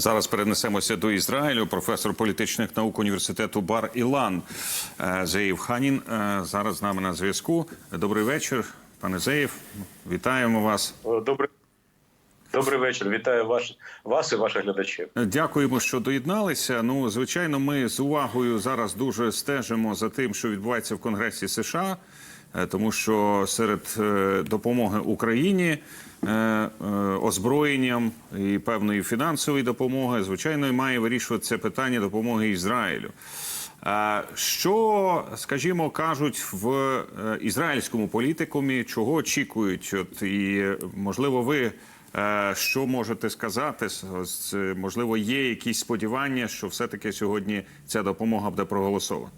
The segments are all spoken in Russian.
Зараз перенесемося до Ізраїлю. Професор політичних наук університету Бар Ілан е, Зеїв Ханін е, зараз з нами на зв'язку. Добрий вечір, пане Зеїв. Вітаємо вас. Добрий, добрий вечір. Вітаю ваш, вас і ваших глядачів. Дякуємо, що доєдналися. Ну, звичайно, ми з увагою зараз дуже стежимо за тим, що відбувається в Конгресі США, е, тому що серед е, допомоги Україні. е, е, Озброєнням і певної фінансової допомоги, звичайно, має вирішувати питання допомоги Ізраїлю. Е, Що, скажімо, кажуть в е, ізраїльському політикумі, чого очікують? От і можливо, ви е, що можете сказати? Можливо, є якісь сподівання, що все-таки сьогодні ця допомога буде проголосована?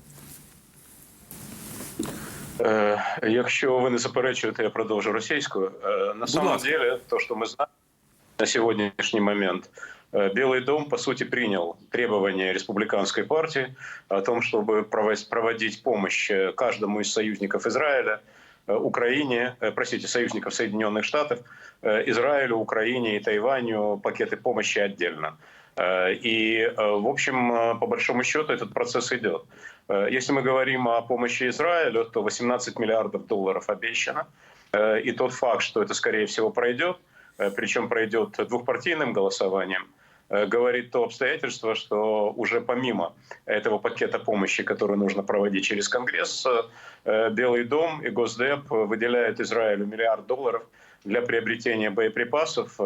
Якщо ви не заперечуєте, я продовжу російською. На самом деле, то, что мы знаем на сегодняшний момент, Белый дом, по сути, принял требования республиканской партии о том, чтобы проводить помощь э, каждому из союзников Израиля, э, Украине, э, простите, союзников Соединенных Штатов, Израилю, Украине и Тайваню пакеты помощи отдельно. И, в общем, по большому счету этот процесс идет. Э, Если мы говорим о помощи Израилю, то 18 миллиардов долларов обещано. Э, И тот факт, что это, скорее всего, пройдет, э, причем пройдет двухпартийным голосованием, говорит то обстоятельство, что уже помимо этого пакета помощи, который нужно проводить через Конгресс, Белый дом и Госдеп выделяют Израилю миллиард долларов для приобретения боеприпасов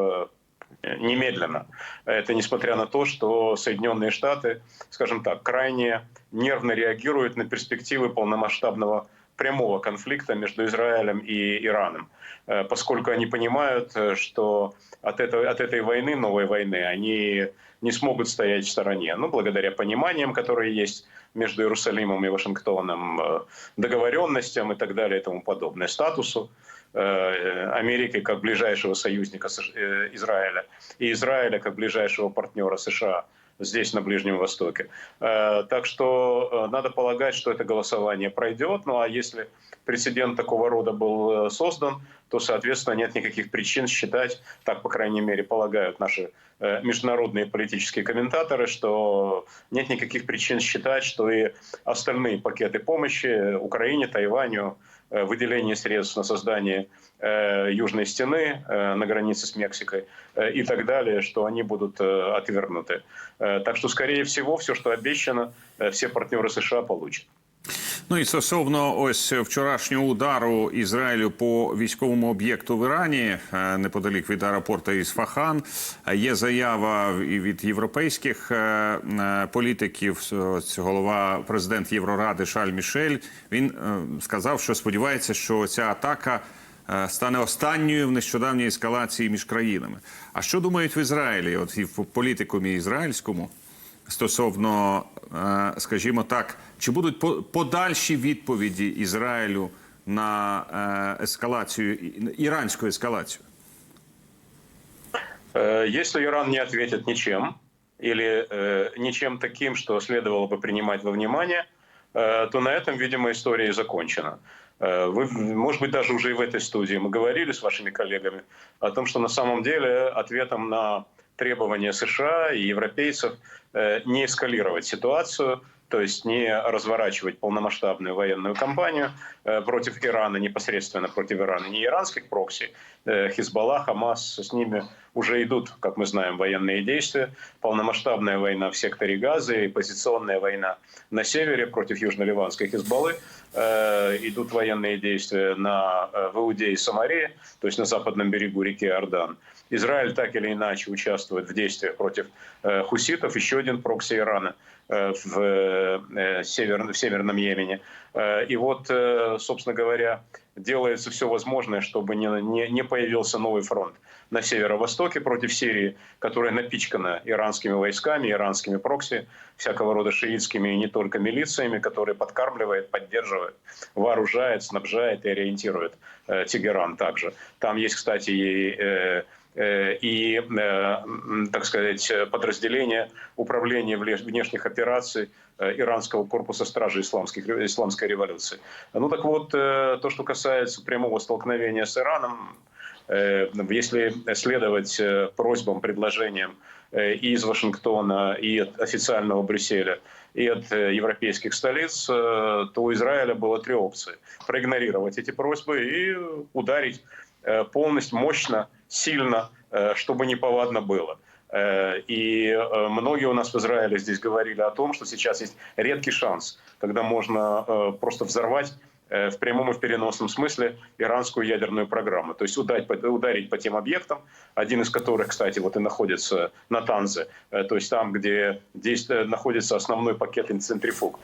немедленно. Это несмотря на то, что Соединенные Штаты, скажем так, крайне нервно реагируют на перспективы полномасштабного прямого конфликта между Израилем и Ираном, Э, поскольку они понимают, э, что от этой, от этой войны, новой войны, они не смогут стоять в стороне. Ну, благодаря пониманиям, которые есть между Иерусалимом и Вашингтоном, э, договоренностям и так далее и тому подобное, статусу Америки как ближайшего союзника э, Израиля и Израиля как ближайшего партнера США здесь, на Ближнем Востоке. Э, Так что э, надо полагать, что это голосование пройдет. Ну а если прецедент такого рода был э, создан, то, соответственно, нет никаких причин считать, так, по крайней мере, полагают наши э, международные политические комментаторы, что нет никаких причин считать, что и остальные пакеты помощи Украине, Тайваню, э, выделение средств на создание э, южной стены э, на границе с Мексикой э, и так далее, что они будут э, отвергнуты. Э, Так что, скорее всего, все, что обещано, э, все партнеры США получат. Ну і стосовно ось вчорашнього удару Ізраїлю по військовому об'єкту в Ірані е, неподалік від аеропорту Ісфахан, е, є заява від європейських е, політиків. Голова президент Євроради Шаль Мішель. Він сказав, що сподівається, що ця атака. Стане останньою в нещодавній ескалації між країнами. А що думають в Ізраїлі? От і в політикумі ізраїльському стосовно, е, скажімо так, чи будуть по- подальші відповіді Ізраїлю на е, ескалацію і- іранську ескалацію? Э, Если Иран не ответит ничем или э, ничем таким, что следовало бы принимать во внимание, э, то на этом, видимо, история и закончена. Э, Вы, может быть, даже уже и в этой студии мы говорили с вашими коллегами о том, что на самом деле ответом на требования США и европейцев э, не эскалировать ситуацию, то есть не разворачивать полномасштабную военную кампанию э, против Ирана, непосредственно против Ирана, не иранских прокси, э, Хизбалла, Хамас, с ними уже идут, как мы знаем, военные действия, полномасштабная война в секторе Газа и позиционная война на севере против южно-ливанской Хизбаллы, Э, идут военные действия на, э, в Иудее и Самарии, то есть на западном берегу реки Иордан. Израиль так или иначе участвует в действиях против э, хуситов, еще один прокси Ирана в, север- в Северном Йемене. И вот, собственно говоря, делается все возможное, чтобы не, не, не появился новый фронт на северо-востоке против Сирии, которая напичкана иранскими войсками, иранскими прокси, всякого рода шиитскими и не только милициями, которые подкармливает, поддерживает, вооружает, снабжает и ориентирует э, Тегеран также. Там есть, кстати, и э, и, э, так сказать, подразделение управления вле- внешних операций э, иранского корпуса стражи исламских, исламской революции. Ну так вот, э, то, что касается прямого столкновения с Ираном, э, если следовать э, просьбам, предложениям э, и из Вашингтона, и от официального Брюсселя, и от э, европейских столиц, э, то у Израиля было три опции. Проигнорировать эти просьбы и ударить э, полностью, мощно, сильно, э, чтобы неповадно было. Э, И э, многие у нас в Израиле здесь говорили о том, что сейчас есть редкий шанс, когда можно просто взорвать в прямом и в переносном смысле иранскую ядерную программу. То есть ударить ударить по тем объектам, один из которых, кстати, вот и находится на Танзе, то есть там, где действ- находится основной пакет центрифуг,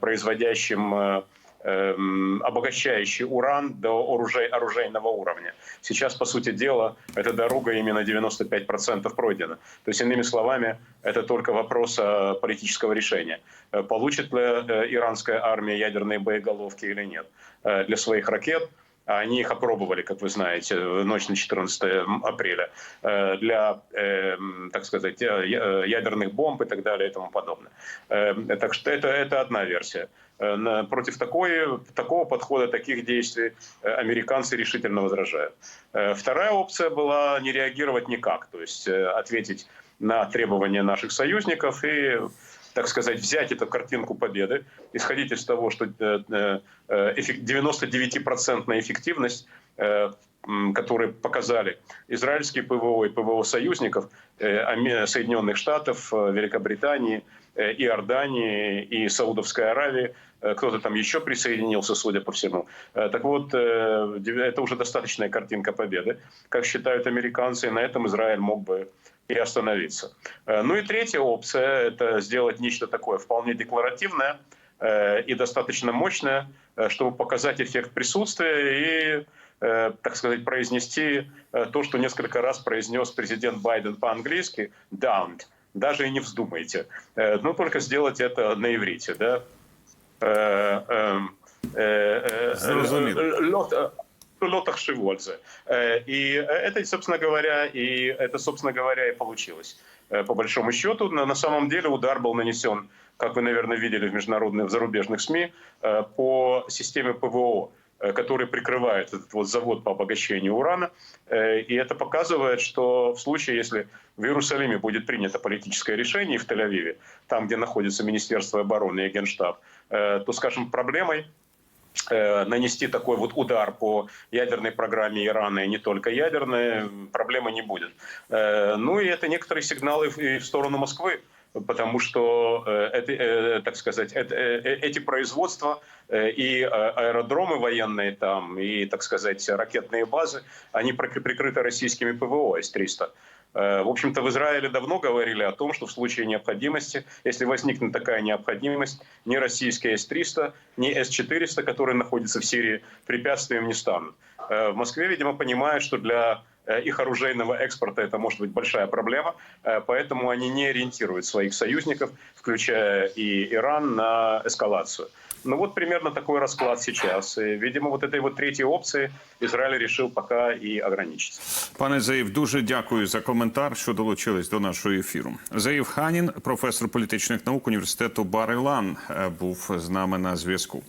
производящим обогащающий уран до оружей, оружейного уровня. Сейчас, по сути дела, эта дорога именно 95% пройдена. То есть, иными словами, это только вопрос э, политического решения. Э, Получит ли э, иранская армия ядерные боеголовки или нет для своих ракет, они их опробовали, как вы знаете, в ночь на 14 апреля э, для, э, так сказать, э, ядерных бомб и так далее и тому подобное. Так что это, это одна версия. Против такой, такого подхода, таких действий американцы решительно возражают. Вторая опция была не реагировать никак, то есть ответить на требования наших союзников и так сказать, взять эту картинку победы, исходить из того, что э, э, эффек- 99% эффективность, э, м, которую показали израильские ПВО и ПВО союзников, э, Соединенных Штатов, э, Великобритании, Иордании и Саудовской Аравии, кто-то там еще присоединился, судя по всему. Так вот, это уже достаточная картинка победы. Как считают американцы, и на этом Израиль мог бы и остановиться. Ну и третья опция – это сделать нечто такое вполне декларативное и достаточно мощное, чтобы показать эффект присутствия и, так сказать, произнести э, то, что несколько раз произнес президент Байден по-английски «downed». Даже и не вздумайте. Э, Ну, только сделать это на иврите, да? Э, эм, э, э, Зрозуміло. э, лот- э, лотах Шивользе. Э, И это, собственно говоря, и это, собственно говоря, и получилось. Э, По большому счету, на, самом деле удар был нанесен, как вы, наверное, видели в международных, в зарубежных СМИ, э, по системе ПВО, э, который прикрывает этот вот завод по обогащению урана. Э, И это показывает, что в случае, если в Иерусалиме будет принято политическое решение и в Тель-Авиве, там, где находится Министерство обороны и Генштаб, э, то, скажем, проблемой нанести такой вот удар по ядерной программе Ирана и не только ядерной, проблемы не будет. Ну и это некоторые сигналы и в сторону Москвы, потому что, э, это, э, так сказать, это, э, эти производства и аэродромы военные там, и, так сказать, ракетные базы, они прик- прикрыты российскими ПВО С-300. Э, В общем-то, в Израиле давно говорили о том, что в случае необходимости, если возникнет такая необходимость, ни российские С-300, ни С-400, которые находятся в Сирии, препятствием не станут. В Москве, видимо, понимают, что для их оружейного экспорта это может быть большая проблема, э, поэтому они не ориентируют своих союзников, включая и Иран, на эскалацию. Ну вот примерно такой расклад сейчас. И, видимо, вот этой вот третьей опции Израиль решил пока и ограничиться. Пане Заїв, дуже дякую за коментар, що долучились до нашого ефіру. Заїв Ханін, професор політичних наук університету Бар-Ілан, е, був з нами на зв'язку.